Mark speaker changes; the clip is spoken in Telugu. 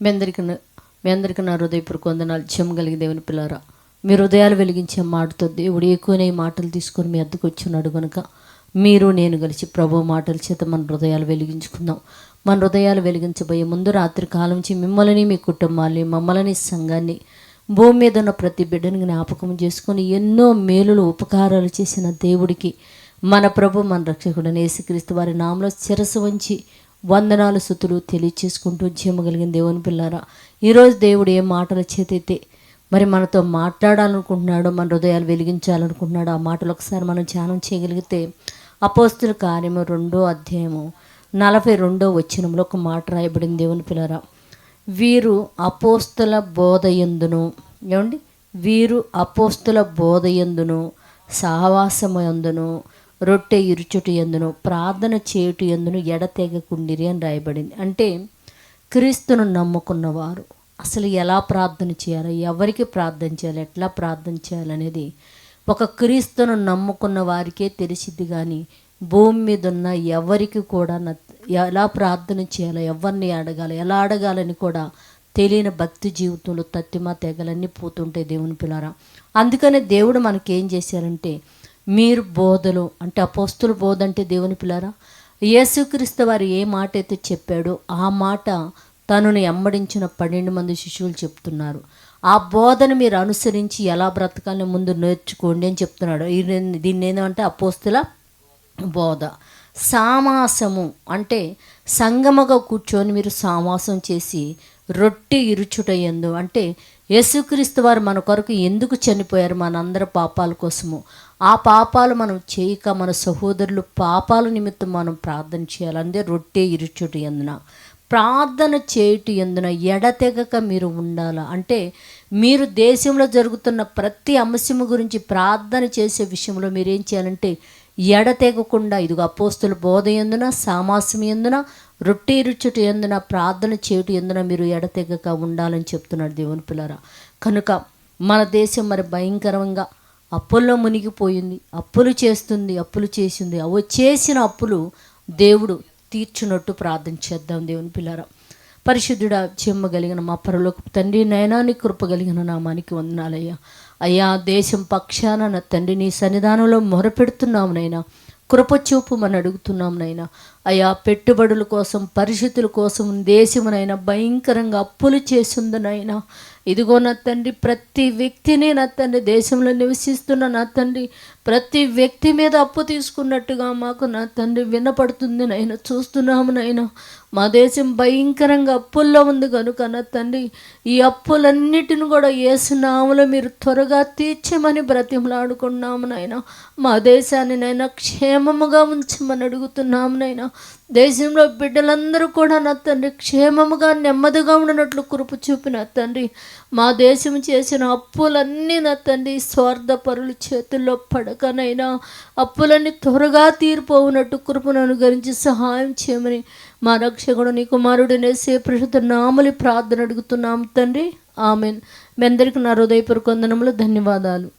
Speaker 1: మీ అందరికి మీ అందరికి నా హృదయపూర్వక వందనాలు. చెమ్మగలిగి దేవుని పిల్లారా మీ హృదయాలు వెలిగించే మాటతో దేవుడు ఎక్కువనే మాటలు తీసుకొని మీ అద్దకు వచ్చినాడు కనుక మీరు నేను కలిసి ప్రభు మాటల చేత మన హృదయాలు వెలిగించుకుందాం. మన హృదయాలు వెలిగించబోయే ముందు రాత్రి కాలం నుంచి మిమ్మల్ని మీ కుటుంబాన్ని మమ్మల్ని సంఘాన్ని భూమి మీద ఉన్న ప్రతి బిడ్డని జ్ఞాపకం చేసుకొని ఎన్నో మేలులు ఉపకారాలు చేసిన దేవుడికి మన ప్రభు మన రక్షకుడని యేసుక్రీస్తు వారి నామలో శిరసు వంచి వందనాలు సుతులు తెలియచేసుకుంటూ జీవగలిగిన దేవుని పిల్లారా ఈరోజు దేవుడు ఏ మాటల చేతైతే మరి మనతో మాట్లాడాలనుకుంటున్నాడో మన హృదయాలు వెలిగించాలనుకుంటున్నాడో ఆ మాటలు ఒకసారి మనం ధ్యానం చేయగలిగితే అపోస్తుల కార్యము రెండో అధ్యాయము నలభై రెండో వచ్చినంలో ఒక మాట రాయబడింది దేవుని పిల్లరా. వీరు అపోస్తుల బోధయందును ఏమండి? వీరు అపోస్తుల బోధయందును సహవాసమందును రొట్టె ఇరుచుటి ఎందును ప్రార్థన చేయుటి ఎందును ఎడతెగకుండిరి అని రాయబడింది. అంటే క్రీస్తును నమ్ముకున్నవారు అసలు ఎలా ప్రార్థన చేయాలి ఎవరికి ప్రార్థన చేయాలి ఎట్లా ప్రార్థన చేయాలనేది ఒక క్రీస్తును నమ్ముకున్న వారికే తెలిసిద్ది కానీ భూమి మీద ఉన్న ఎవరికి కూడా ఎలా ప్రార్థన చేయాలో ఎవరిని అడగాలి ఎలా అడగాలని కూడా తెలియని భక్తి జీవితంలో తత్తిమా తెగలన్నీ పోతుంటాయి దేవుని పిల్లరా. అందుకనే దేవుడు మనకేం చేశారంటే మీరు బోధలు అంటే అపోస్తుల బోధ అంటే దేవుని పిల్లరా? యేసుక్రీస్తు వారు ఏ మాట అయితే చెప్పాడో ఆ మాట తనను ఎమ్మడించిన పన్నెండు మంది శిష్యులు చెప్తున్నారు. ఆ బోధన మీరు అనుసరించి ఎలా బ్రతకాలని ముందు నేర్చుకోండి అని చెప్తున్నాడు. దీన్ని ఏంటంటే అపోస్తుల బోధ. సామాసము అంటే సంగమగా కూర్చొని మీరు సామాసం చేసి రొట్టె ఇరుచుట ఎందు అంటే యేసుక్రీస్తు వారు మన కొరకు ఎందుకు చనిపోయారు? మనందరి పాపాల కోసము. ఆ పాపాలు మనం చేయక మన సహోదరులు పాపాల నిమిత్తం మనం ప్రార్థన చేయాలి. అందే రొట్టె ఇరుచుటి ఎందున ప్రార్థన చేయుట ఎందున ఎడతెగక మీరు ఉండాలి? అంటే మీరు దేశంలో జరుగుతున్న ప్రతి అంశము గురించి ప్రార్థన చేసే విషయంలో మీరేం చేయాలంటే ఎడతెగకుండా ఇదిగో అపోస్తుల బోధ ఎందున సామాసం ఎందున రొట్టె రుచుట ఎందున ప్రార్థన చేయుట ఎందున మీరు ఎడతెగక ఉండాలని చెప్తున్నాడు దేవుని పిల్లరా. కనుక మన దేశం మరి భయంకరంగా అప్పుల్లో మునిగిపోయింది అప్పులు చేస్తుంది అప్పులు చేసింది. అవి చేసిన అప్పులు దేవుడు తీర్చునట్టు ప్రార్థన చేద్దాం దేవుని పిల్లరా. పరిశుద్ధుడా చెమ్మగలిగిన మా పరలోకి తండ్రి నయనాన్ని కృప కలిగిన నామానికి వందనాలయ్యా. అయ్యా దేశం పక్షాన నా తండ్రి నీ సన్నిధానంలో మొరపెడుతున్నాం నైనా కృప చూపు మనం అడుగుతున్నాం నైనా అయా పెట్టుబడుల కోసం పరిస్థితుల కోసం దేశమునైనా భయంకరంగా అప్పులు చేసిందనైనా. ఇదిగో నా తండ్రి ప్రతి వ్యక్తిని నా తండ్రి దేశంలో నివసిస్తున్న నా తండ్రి ప్రతి వ్యక్తి మీద అప్పు తీసుకున్నట్టుగా మాకు నా తండ్రి వినపడుతుంది నైనా చూస్తున్నాము నైనా మా దేశం భయంకరంగా అప్పుల్లో ఉంది కనుక నా తండ్రి ఈ అప్పులన్నిటిని కూడా ఏసునాములో మీరు త్వరగా తీర్చమని బ్రతిమలాడుకున్నాము నాయన. మా దేశాన్ని నైనా క్షేమముగా ఉంచమని అడుగుతున్నాము నైనా దేశంలో బిడ్డలందరూ కూడా నా తండ్రి క్షేమముగా నెమ్మదిగా ఉండనట్లు కృప చూపిన తండ్రి మా దేశం చేసిన అప్పులన్నీ నా తండ్రి స్వార్థ పరుల చేతుల్లో పడకనైనా అప్పులన్నీ త్వరగా తీరిపోవునట్టు కృపను అనుగరించి సహాయం చేయమని మా రక్షకుడు నీ కుమారుడు నేసే ప్రసిద్ధ నామలి ప్రార్థన అడుగుతున్నాం తండ్రి. ఆమెన్. మీ అందరికీ నా హృదయపూర్వక వందనములు ధన్యవాదాలు.